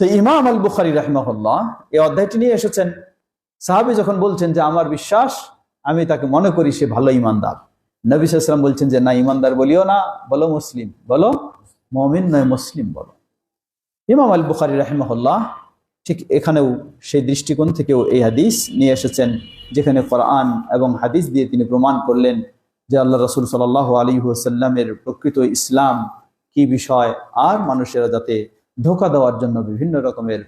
তো ইমাম আল বুখারি রহমহল্লাহ এই অধ্যায়টি নিয়ে এসেছেন। সাহাবি যখন বলছেন যে, আমার বিশ্বাস, আমি তাকে মনে করি সে ভালো ইমানদার। নবী সাল্লাম বলছেন যে, না, ইমানদার বলিও না, বলো মুসলিম, বলো মমিন নয়, মুসলিম বলো। ইমাম আল বুখারি রহমহল্লাহ ঠিক এখানেও সেই দৃষ্টিকোণ থেকেও এই হাদিস নিয়ে এসেছেন, যেখানে কোরআন এবং হাদিস দিয়ে তিনি প্রমাণ করলেন যে আল্লাহ রসুল সাল আলী সাল্লামের প্রকৃত ইসলাম কি বিষয়, আর মানুষেরা যাতে ধোকা দেওয়ার জন্য বিভিন্ন রকমের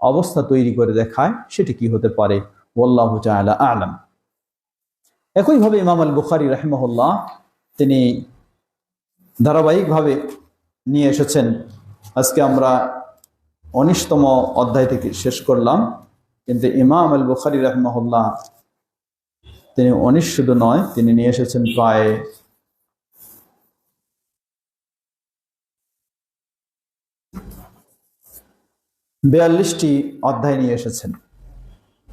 অবস্থা তৈরি করে দেখায়, সেটি কি হতে পারে? ওল্লাহ তালা আলম। একইভাবে ইমাম আল বুখারি রহমহল্লাহ, তিনি ধারাবাহিকভাবে নিয়ে এসেছেন। আজকে আমরা উনিশতম অধ্যায় থেকে শেষ করলাম, কিন্তু ইমাম আল বুখারি রহমহল্লাহ, তিনি উনিশ শুধু নয়, তিনি নিয়ে এসেছেন প্রায় বিয়াল্লিশটি অধ্যায় নিয়ে এসেছেন।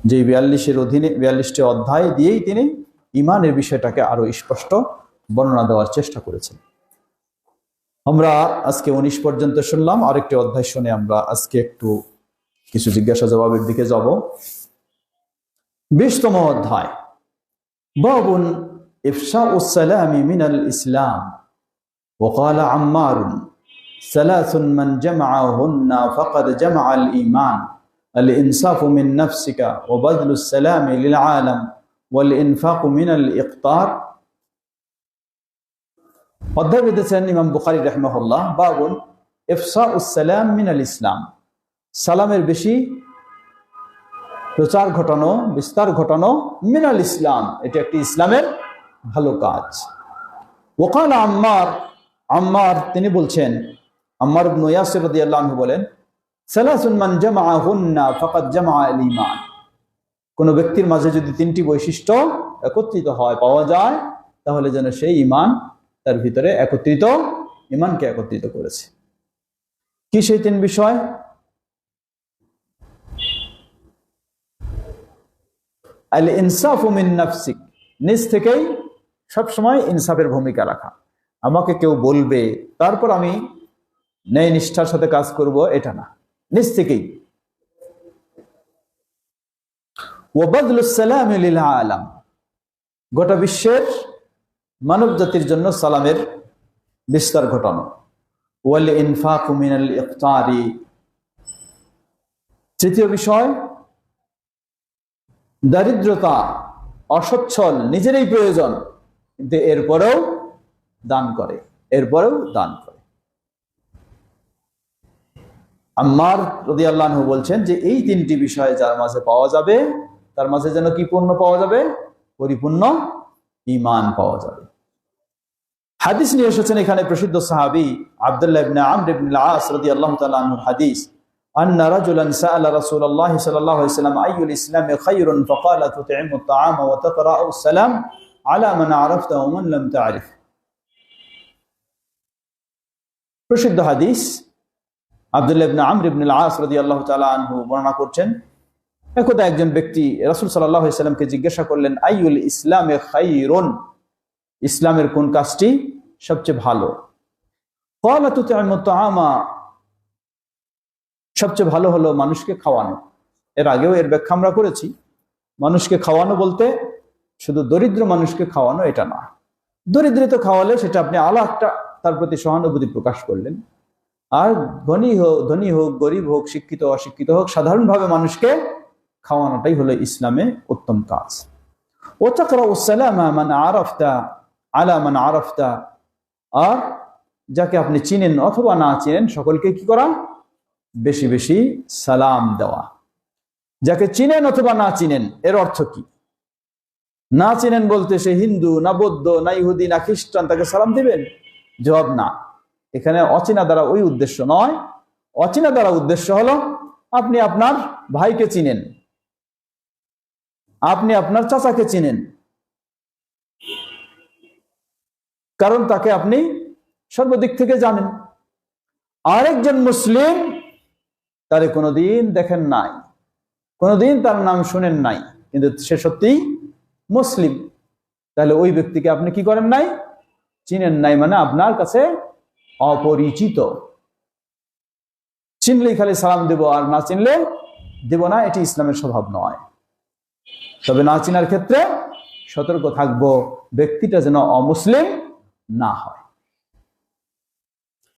যে বিয়াল্লিশের অধীনে, বিয়াল্লিশটি অধ্যায় দিয়েই তিনি ইমানের বিষয়টাকে আরও স্পষ্ট বর্ণনা দেওয়ার চেষ্টা করেছেন। আমরা আজকে উনিশ পর্যন্ত শুনলাম, আরেকটি অধ্যায় শুনে আমরা আজকে একটু কিছু জিজ্ঞাসা জবাবের দিকে যাব। বিশতম অধ্যায়, বাবুন ইফশা উসালামি মিনাল ইসলাম সালাসুন মান জামাআহুন্না ফাকাদ জামাআল ঈমান। আল ইনসাফু মিন নাফসিকা ওয়া বাযলুস সালামি লিল আলাম ওয়াল ইনফাকু মিনাল ইকতার। অধ্যায় বেঁধেছেন ইমাম বুখারি রহমহল্লাহ বাবুল ইফসা উসালাম মিনাল ইসলাম। সালামের বেশি প্রচার ঘটানো, বিস্তার ঘটানো মিনাল ইসলাম। এটি একটি ইসলামের ভালো কাজ। ওকাল আম্মার আম্মার তিনি বলছেন ইবনু ইয়াসির আনহু বলেন, সালাসুন মান জামাআহুন্না ফাকাদ জামা আল ঈমান কোন ব্যক্তির মাঝে যদি তিনটি বৈশিষ্ট্য একত্রিত হয়, পাওয়া যায়, তাহলে যেন সেই ঈমান তার ভিতরে একত্রিত, ঈমানকে একত্রিত করেছে। কি সেই তিন বিষয়? আল ইনসাফ মিন নাফসিক, নিজ থেকেই সবসময় ইনসাফের ভূমিকা রাখা। আমাকে কেউ বলবে, তারপর আমি ন্যায় নিষ্ঠার সাথে কাজ করব, এটা না। নিজ থেকেই। ওবাদুসালাম আলাম। গোটা বিশ্বের মানব জাতির জন্য সালামের বিস্তার ঘটানো। ওয়াল ইনফাক মিনাল ইফতারি তৃতীয় বিষয়, দারিদ্রতা অসচ্ছল, নিজেরই প্রয়োজন, কিন্তু এরপরেও দান করে, এরপরেও দান করে। আম্মার রদি আল্লাহ বলছেন যে এই তিনটি বিষয় যার মাঝে পাওয়া যাবে, তার মাঝে যেন কি পূর্ণ পাওয়া যাবে? পরিপূর্ণ ইমান পাওয়া যাবে। হাদিস নিয়ে এসেছেন এখানে প্রসিদ্ধ সাহাবি আবদুল্লাহ হাদিস, আন্না রাজুলান সাআলা রাসূলুল্লাহ সাল্লাল্লাহু আলাইহি ওয়াসাল্লাম আইয়ুল ইসলামি খায়রুন ফাকালা তুতঈমু প্রসিদ্ধ হাদিস আব্দুল্লাহ ইবনে আমর ইবনে আস রাদিয়াল্লাহু তাআলা আনহু বর্ণনা করছেন, একদা একজন ব্যক্তি রাসূল সাল্লাল্লাহু আলাইহি সাল্লামকে জিজ্ঞাসা করলেন আইউল ইসলামে খাইরুন? ইসলামের কোন কাজটি সবচেয়ে ভালো? সবচেয়ে ভালো হলো মানুষকে খাওয়ানো। এর আগেও এর ব্যাখ্যা আমরা করেছি, মানুষকে খাওয়ানো বলতে শুধু দরিদ্র মানুষকে খাওয়ানো এটা না। দরিদ্র তো খাওয়ালে সেটা আপনি আলাদা তার প্রতি সহানুভূতি প্রকাশ করলেন। আর ধনী হোক ধনী হোক, গরিব হোক, শিক্ষিত, অশিক্ষিত হোক, সাধারণভাবে মানুষকে খাওয়ানোটাই হলো ইসলামে উত্তম কাজ। মানে আরফতা, আলা মানে আরফতা। আর যাকে আপনি চিনেন অথবা না চিনেন, সকলকে কি করা? বেশি বেশি সালাম দেওয়া। যাকে চিনেন অথবা না চিনেন, এর অর্থ কি? না চিনেন বলতে সে হিন্দু, না বৌদ্ধ, না ইহুদি, না খ্রিস্টান, তাকে সালাম দিবেন? জবাব না। এখানে অচেনা দ্বারা ওই উদ্দেশ্য নয়। অচেনা দ্বারা উদ্দেশ্য হলো, আপনি আপনার ভাইকে চিনেন। আপনি আপনার চাচাকে চিনেন। কারণ তাকে আপনি সর্বদিক থেকে জানেন। আরেকজন মুসলিম তারে কোনোদিন দেখেন নাই। কোনোদিন তার নাম শুনেন নাই। কিন্তু সে সত্যি মুসলিম। তাহলে ওই ব্যক্তিকে আপনি কি করেন নাই? চিনেন নাই মানে আপনার কাছে অপরিচিত। চিনলেই খালি সালাম দেব আর না চিনলে দেব না, এটি ইসলামের স্বভাব নয়। তবে না চিনার ক্ষেত্রে সতর্ক থাকব, ব্যক্তিটা যেন অমুসলিম না হয়।